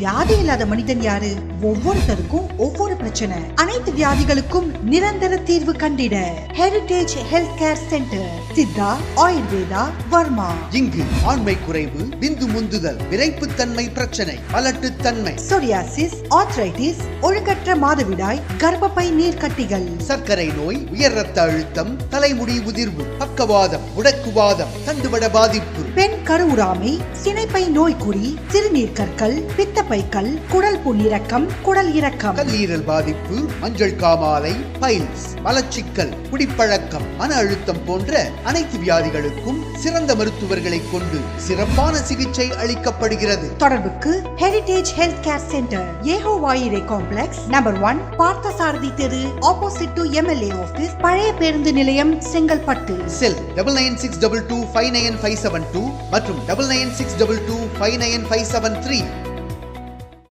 வியாதி இல்லாத மனிதன் யாரு? ஒவ்வொருத்தருக்கும் ஒவ்வொரு பிரச்சனை. அனைத்து வியாதிகளுக்கும் நிரந்தர தீர்வு கண்டிட heritage health care centre siddha ayurveda Varma. இங்கு ஆண்மை குறைவு விந்து முந்துதல் விரைப்புத்தன்மை பிரச்சனை மலட்டுத்தன்மை சொரியாசிஸ் ஆர்த்ரைட்டிஸ் ஒழுங்கற்ற மாதவிடாய் கர்ப்பப்பை நீர்க்கட்டிகள். சர்க்கரை நோய் உயர் ரத்த அழுத்தம் தலைமுடி உதிர்வு பக்கவாதம் முடக்குவாதம் தண்டுவட பாதிப்பு. பெண் கருவுறாமை சினைப்பை நோய்க்குறி சிறுநீர் கற்கள் பித்தப்பைக்கல் குடல் புண்ணிறக்கம் குடல் இறக்கம் கல்லீரல் பாதிப்பு மஞ்சள் காமாலை பைல்ஸ் மலச்சிக்கல் குடிப்பழக்கம் மன அழுத்தம் போன்ற அனைத்து வியாதிகளுக்கும் சிறந்த மருத்துவர்களை கொண்டு சிறப்பான சிகிச்சை அளிக்கப்படுகிறது. தொடர்புக்கு ஹெரிடேஜ் ஹெல்த் கேர் சென்டர் ஏகோவாயிரே காம்ப்ளெக்ஸ் நம்பர் ஒன் பார்த்தசாரதி தெரு ஆப்போசிட் டு எம்எல்ஏ ஆபீஸ் பழைய பேருந்து நிலையம் Chengalpattu. Cell double nine six double two five nine five seven two மற்றும் double nine six double two five nine five seven three